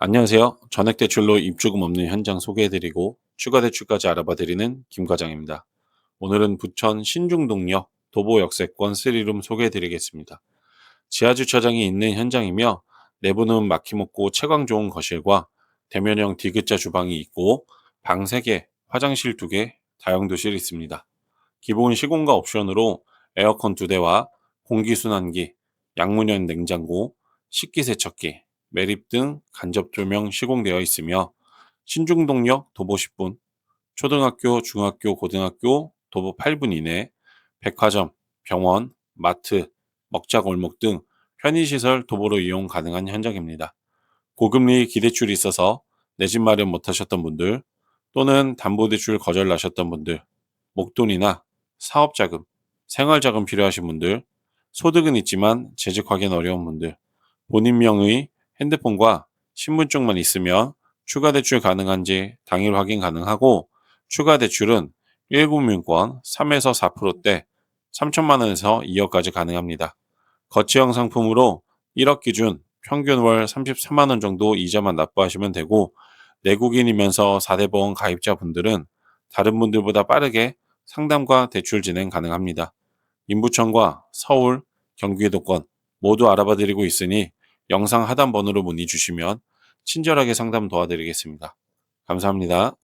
안녕하세요. 전액 대출로 입주금 없는 현장 소개해드리고 추가 대출까지 알아봐드리는 김 과장입니다. 오늘은 부천 신중동역 도보역세권 3룸 소개해드리겠습니다. 지하 주차장이 있는 현장이며 내부는 막힘없고 채광 좋은 거실과 대면형 디귿자 주방이 있고 방 3개, 화장실 2개, 다용도실이 있습니다. 기본 시공과 옵션으로 에어컨 2대와 공기순환기, 양문형 냉장고, 식기세척기, 매립 등 간접 조명 시공되어 있으며 신중동역 도보 10분, 초등학교, 중학교, 고등학교 도보 8분 이내, 백화점, 병원, 마트, 먹자골목 등 편의시설 도보로 이용 가능한 현장입니다. 고금리 기대출이 있어서 내 집 마련 못하셨던 분들 또는 담보대출 거절 나셨던 분들, 목돈이나 사업자금, 생활자금 필요하신 분들, 소득은 있지만 재직 하기는 어려운 분들, 본인 명의 핸드폰과 신분증만 있으면 추가 대출 가능한지 당일 확인 가능하고 추가 대출은 1금융권 3에서 4%대 3천만 원에서 2억까지 가능합니다. 거치형 상품으로 1억 기준 평균 월 33만 원 정도 이자만 납부하시면 되고 내국인이면서 4대 보험 가입자 분들은 다른 분들보다 빠르게 상담과 대출 진행 가능합니다. 인부청과 서울, 경기도권 모두 알아봐 드리고 있으니 영상 하단 번호로 문의 주시면 친절하게 상담 도와드리겠습니다. 감사합니다.